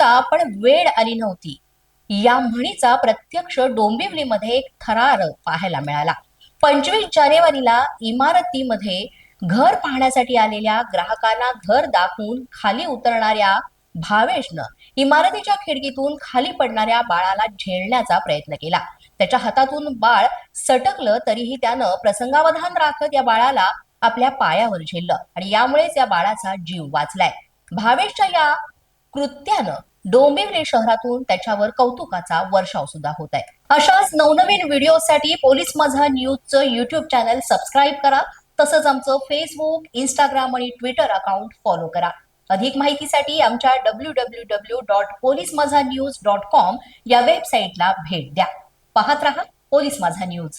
वेळ आली नव्हती. या म्हणीचा प्रत्यक्ष डोंबिवलीमध्ये एक थरार पाहायला मिळाला. पंचवीस जानेवारीला इमारतीमध्ये घर पाहण्यासाठी आलेल्या ग्राहकांना घर दाखवून खाली उतरणाऱ्या भावेशनं इमारतीच्या खिडकीतून खाली पडणाऱ्या बाळाला झेलण्याचा प्रयत्न केला. त्याच्या हातातून बाळ सटकलं तरीही त्यानं प्रसंगावधान राखत या बाळाला आपल्या पायावर झेललं आणि यामुळेच या बाळाचा जीव वाचलाय. भावेशच्या या कृत्यानं डोंबिवली शहरातून त्याच्यावर कौतुकाचा वर्षाव सुद्धा होत आहे अशाच नवनवीन व्हिडिओसाठी पोलीस माझा न्यूजचं युट्यूब चॅनल सबस्क्राईब करा. तसंच आमचं फेसबुक इंस्टाग्राम आणि ट्विटर अकाउंट फॉलो करा. अधिक माहितीसाठी आमच्या W W W dot police Majha news dot com या वेबसाईटला भेट द्या. पाहत रहा पोलीस माझा न्यूज.